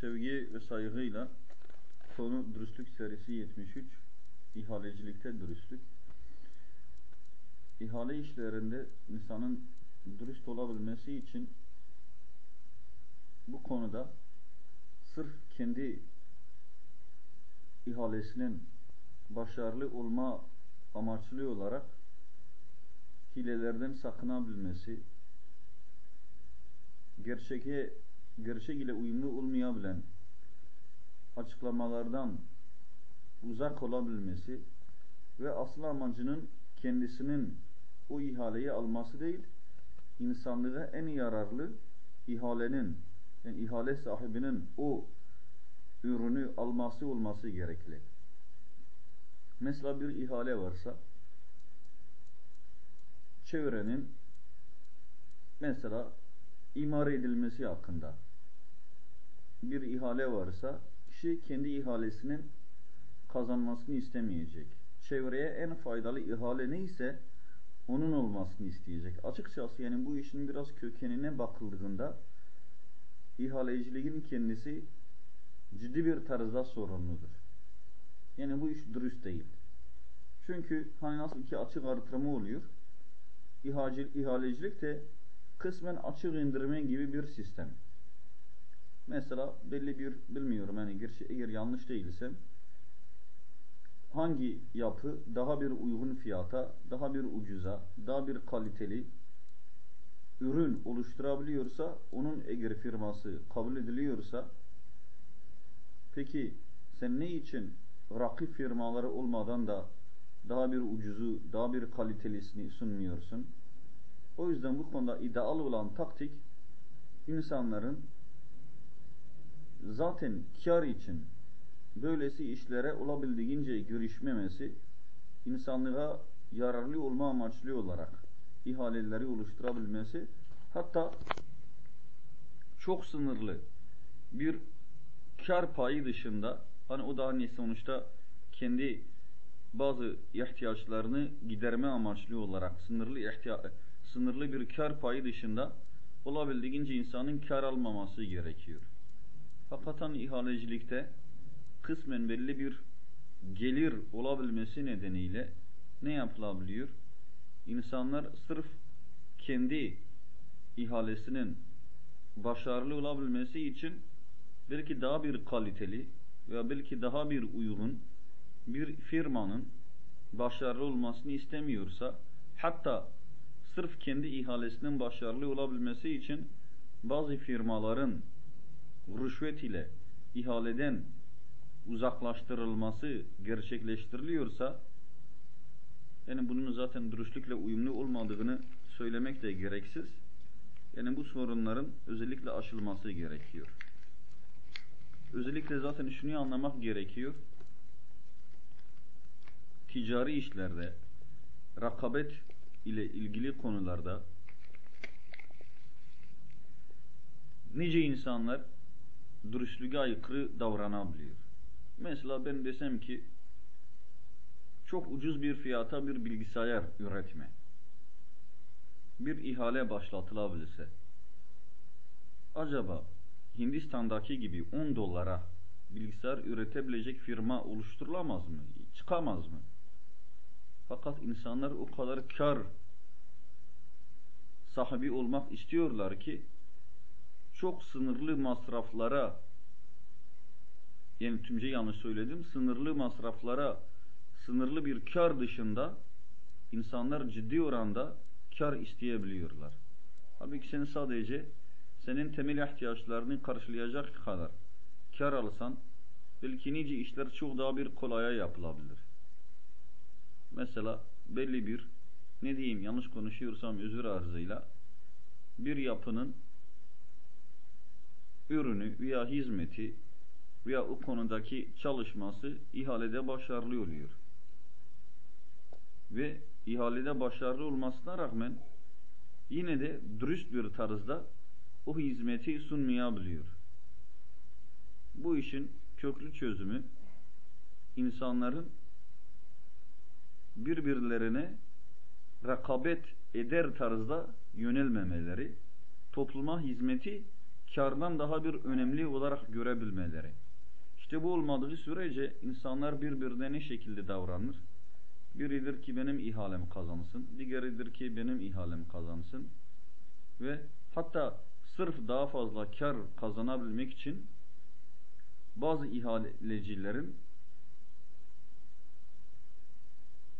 sevgi ve saygıyla konu dürüstlük serisi 73 ihalecilikte dürüstlük. İhale işlerinde insanın dürüst olabilmesi için bu konuda sırf kendi ihalesinin başarılı olma amaçlı olarak hilelerden sakınabilmesi, gerçeğe, gerçek ile uyumlu olmayabilen açıklamalardan uzak olabilmesi ve asıl amacının kendisinin o ihaleyi alması değil, insanlığa en yararlı ihalenin, yani ihale sahibinin o ürünü alması olması gerekli. Mesela bir ihale varsa, çevrenin mesela imar edilmesi hakkında bir ihale varsa kişi kendi ihalesinin kazanmasını istemeyecek. Çevreye en faydalı ihale neyse onun olmasını isteyecek. Açıkçası yani bu işin biraz kökenine bakıldığında ihaleciliğin kendisi ciddi bir tarzda sorumludur. Yani bu iş dürüst değil. Çünkü hani nasıl ki açık artırma oluyor, ihalecilik de kısmen açık indirme gibi bir sistem. Mesela belli bir bilmiyorum yani eğer yanlış değilsem hangi yapı daha bir uygun fiyata, daha bir ucuza, daha bir kaliteli ürün oluşturabiliyorsa onun eğer firması kabul ediliyorsa peki sen ne için rakip firmaları olmadan da daha bir ucuzu, daha bir kalitelisini sunmuyorsun? O yüzden bu konuda ideal olan taktik insanların zaten kar için böylesi işlere olabildiğince girişmemesi, insanlığa yararlı olma amaçlı olarak ihaleleri oluşturabilmesi, hatta çok sınırlı bir kar payı dışında, hani o da hani sonuçta kendi bazı ihtiyaçlarını giderme amaçlı olarak sınırlı sınırlı bir kar payı dışında olabildiğince insanın kar almaması gerekiyor. Hakikaten ihalecilikte kısmen belli bir gelir olabilmesi nedeniyle ne yapılabiliyor? İnsanlar sırf kendi ihalesinin başarılı olabilmesi için belki daha bir kaliteli veya belki daha bir uygun bir firmanın başarılı olmasını istemiyorsa hatta sırf kendi ihalesinin başarılı olabilmesi için bazı firmaların rüşvet ile ihaleden uzaklaştırılması gerçekleştiriliyorsa yani bunun zaten dürüstlükle uyumlu olmadığını söylemek de gereksiz. Yani bu sorunların özellikle aşılması gerekiyor. Özellikle zaten şunu anlamak gerekiyor. Ticari işlerde rakabet ile ilgili konularda nice insanlar dürüstlüğe aykırı davranabiliyor. Mesela ben desem ki çok ucuz bir fiyata bir bilgisayar üretme. Bir ihale başlatılabilirse acaba Hindistan'daki gibi 10 dolara bilgisayar üretebilecek firma oluşturulamaz mı? Çıkamaz mı? Fakat insanlar o kadar kar sahibi olmak istiyorlar ki çok sınırlı masraflara yani tümce yanlış söyledim sınırlı masraflara sınırlı bir kar dışında insanlar ciddi oranda kar isteyebiliyorlar. Halbuki sen sadece senin temel ihtiyaçlarını karşılayacak kadar kar alsan belki nice işler çok daha bir kolaya yapılabilir. Mesela belli bir ne diyeyim yanlış konuşuyorsam özür arzıyla bir yapının ürünü veya hizmeti veya o konudaki çalışması ihalede başarılı oluyor. Ve ihalede başarılı olmasına rağmen yine de dürüst bir tarzda o hizmeti sunmayabiliyor. Bu işin köklü çözümü insanların birbirlerine rekabet eder tarzda yönelmemeleri, topluma hizmeti kardan daha bir önemli olarak görebilmeleri. İşte bu olmadığı sürece insanlar birbirine ne şekilde davranır? Biridir ki benim ihalem kazansın, diğeridir ki benim ihalem kazansın ve hatta sırf daha fazla kar kazanabilmek için bazı ihalecilerin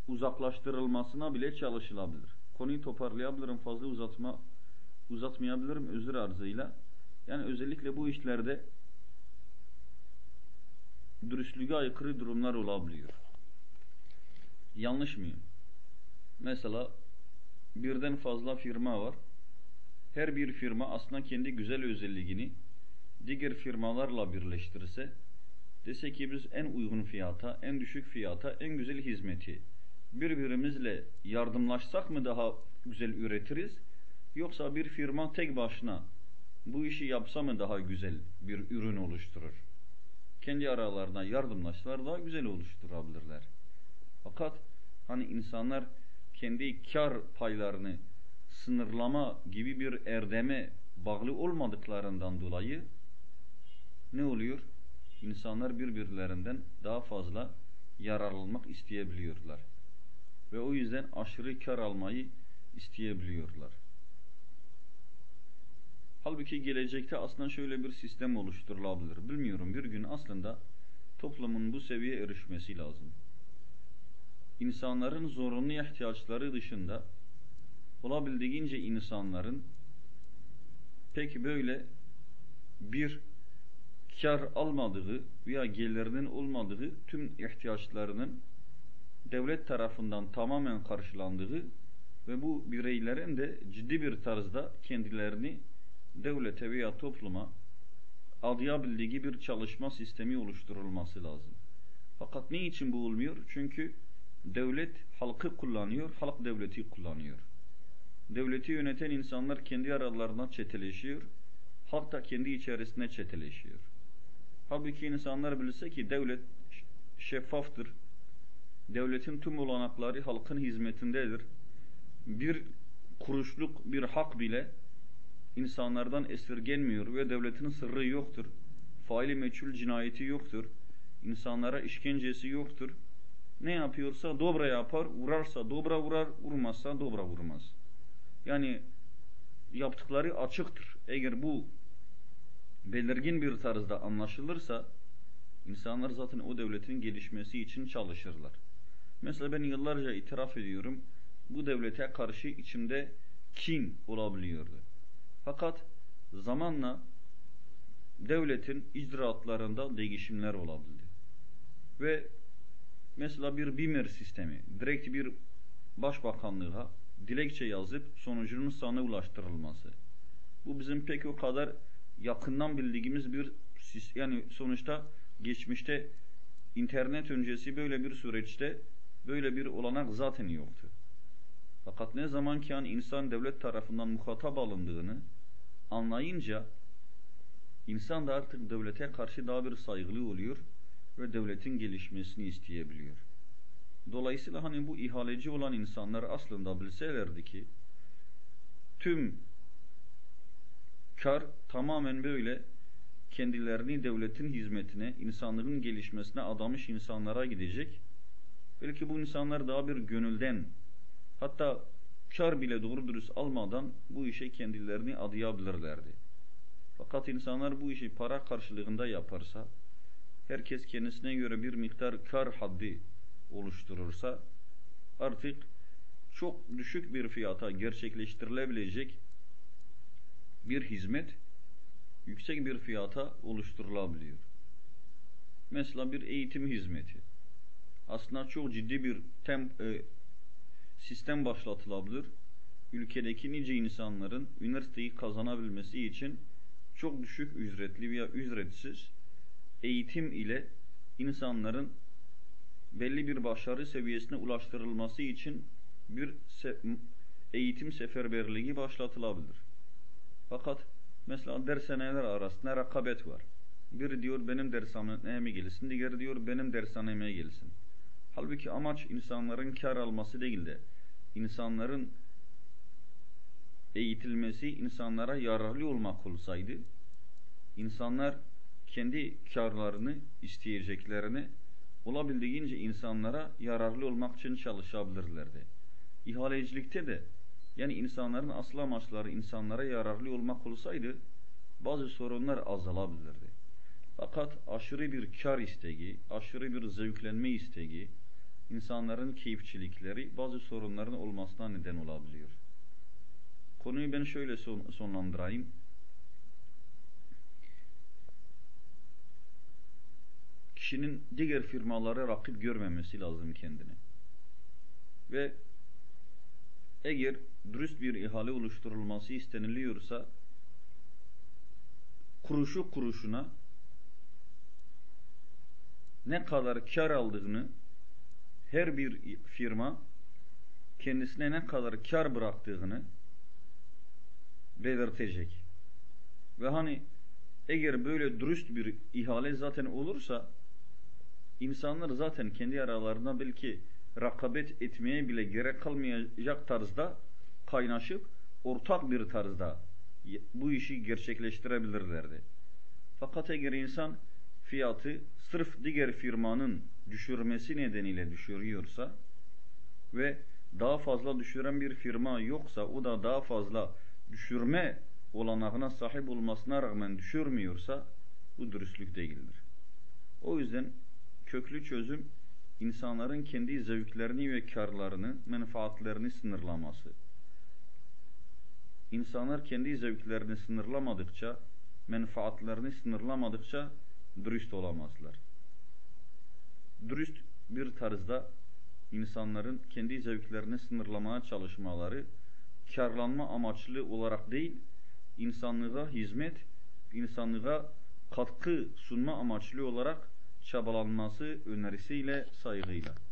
uzaklaştırılmasına bile çalışılabilir. Konuyu toparlayabilirim, fazla uzatma uzatmayabilirim özür arzıyla. Yani özellikle bu işlerde dürüstlüğe aykırı durumlar olabiliyor. Yanlış mıyım? Mesela birden fazla firma var. Her bir firma aslında kendi güzel özelliğini diğer firmalarla birleştirirse dese ki biz en uygun fiyata, en düşük fiyata, en güzel hizmeti birbirimizle yardımlaşsak mı daha güzel üretiriz? Yoksa bir firma tek başına bu işi yapsa mı daha güzel bir ürün oluşturur? Kendi aralarına yardımlaşsalar daha güzel oluşturabilirler. Fakat hani insanlar kendi kar paylarını sınırlama gibi bir erdeme bağlı olmadıklarından dolayı ne oluyor? İnsanlar birbirlerinden daha fazla yararlanmak isteyebiliyorlar. Ve o yüzden aşırı kar almayı isteyebiliyorlar. Halbuki gelecekte aslında şöyle bir sistem oluşturulabilir. Bilmiyorum bir gün aslında toplumun bu seviyeye erişmesi lazım. İnsanların zorunlu ihtiyaçları dışında olabildiğince insanların peki böyle bir kar almadığı veya gelirinin olmadığı tüm ihtiyaçlarının devlet tarafından tamamen karşılandığı ve bu bireylerin de ciddi bir tarzda kendilerini devlete veya topluma adayabildiği bir çalışma sistemi oluşturulması lazım. Fakat ne için bu olmuyor? Çünkü devlet halkı kullanıyor, halk devleti kullanıyor. Devleti yöneten insanlar kendi aralarında çeteleşiyor, halk da kendi içerisinde çeteleşiyor. Halbuki insanlar bilse ki devlet şeffaftır, devletin tüm olanakları halkın hizmetindedir. Bir kuruşluk bir hak bile insanlardan esirgenmiyor ve devletin sırrı yoktur. Faili meçhul cinayeti yoktur. İnsanlara işkencesi yoktur. Ne yapıyorsa dobra yapar, vurarsa dobra vurar, vurmazsa dobra vurmaz. Yani yaptıkları açıktır. Eğer bu belirgin bir tarzda anlaşılırsa insanlar zaten o devletin gelişmesi için çalışırlar. Mesela ben yıllarca itiraf ediyorum bu devlete karşı içimde kin olabiliyordu. Fakat zamanla devletin icraatlarında değişimler olabildi. Ve mesela bir BİMER sistemi, direkt bir başbakanlığa dilekçe yazıp sonucunun sana ulaştırılması. Bu bizim pek o kadar yakından bildiğimiz bir yani sonuçta geçmişte internet öncesi böyle bir süreçte böyle bir olanak zaten yoktu. Fakat ne zaman ki yani insan devlet tarafından muhatap alındığını anlayınca insan da artık devlete karşı daha bir saygılı oluyor ve devletin gelişmesini isteyebiliyor. Dolayısıyla hani bu ihaleci olan insanlar aslında bilselerdi ki tüm kar tamamen böyle kendilerini devletin hizmetine, insanlığın gelişmesine adamış insanlara gidecek. Belki bu insanlar daha bir gönülden hatta kar bile doğru dürüst almadan bu işe kendilerini adayabilirlerdi. Fakat insanlar bu işi para karşılığında yaparsa, herkes kendisine göre bir miktar kar haddi oluşturursa, artık çok düşük bir fiyata gerçekleştirilebilecek bir hizmet yüksek bir fiyata oluşturulabiliyor. Mesela bir eğitim hizmeti. Aslında çok ciddi bir tem, e, sistem başlatılabilir. Ülkedeki nice insanların üniversiteyi kazanabilmesi için çok düşük ücretli veya ücretsiz eğitim ile insanların belli bir başarı seviyesine ulaştırılması için bir se eğitim seferberliği başlatılabilir. Fakat mesela dershaneler arasında rekabet var. Biri diyor benim dershaneme gelsin, diğeri diyor benim dershaneme gelsin. Halbuki amaç insanların kar alması değil de insanların eğitilmesi, insanlara yararlı olmak olsaydı insanlar kendi karlarını isteyeceklerini olabildiğince insanlara yararlı olmak için çalışabilirlerdi. İhalecilikte de yani insanların asıl amaçları insanlara yararlı olmak olsaydı bazı sorunlar azalabilirdi. Fakat aşırı bir kar isteği, aşırı bir zevklenme isteği, insanların keyifçilikleri bazı sorunların olmasına neden olabiliyor. Konuyu ben şöyle son, sonlandırayım. Kişinin diğer firmalara rakip görmemesi lazım kendini. Ve eğer dürüst bir ihale oluşturulması isteniliyorsa kuruşu kuruşuna ne kadar kar aldığını her bir firma kendisine ne kadar kar bıraktığını belirtecek. Ve hani eğer böyle dürüst bir ihale zaten olursa insanlar zaten kendi aralarında belki rakabet etmeye bile gerek kalmayacak tarzda kaynaşıp ortak bir tarzda bu işi gerçekleştirebilirlerdi. Fakat eğer insan fiyatı sırf diğer firmanın düşürmesi nedeniyle düşürüyorsa ve daha fazla düşüren bir firma yoksa o da daha fazla düşürme olanağına sahip olmasına rağmen düşürmüyorsa bu dürüstlük değildir. O yüzden köklü çözüm insanların kendi zevklerini ve karlarını, menfaatlerini sınırlaması. İnsanlar kendi zevklerini sınırlamadıkça, menfaatlerini sınırlamadıkça dürüst olamazlar. Dürüst bir tarzda insanların kendi zevklerini sınırlamaya çalışmaları karlanma amaçlı olarak değil, insanlığa hizmet, insanlığa katkı sunma amaçlı olarak çabalanması önerisiyle, saygıyla.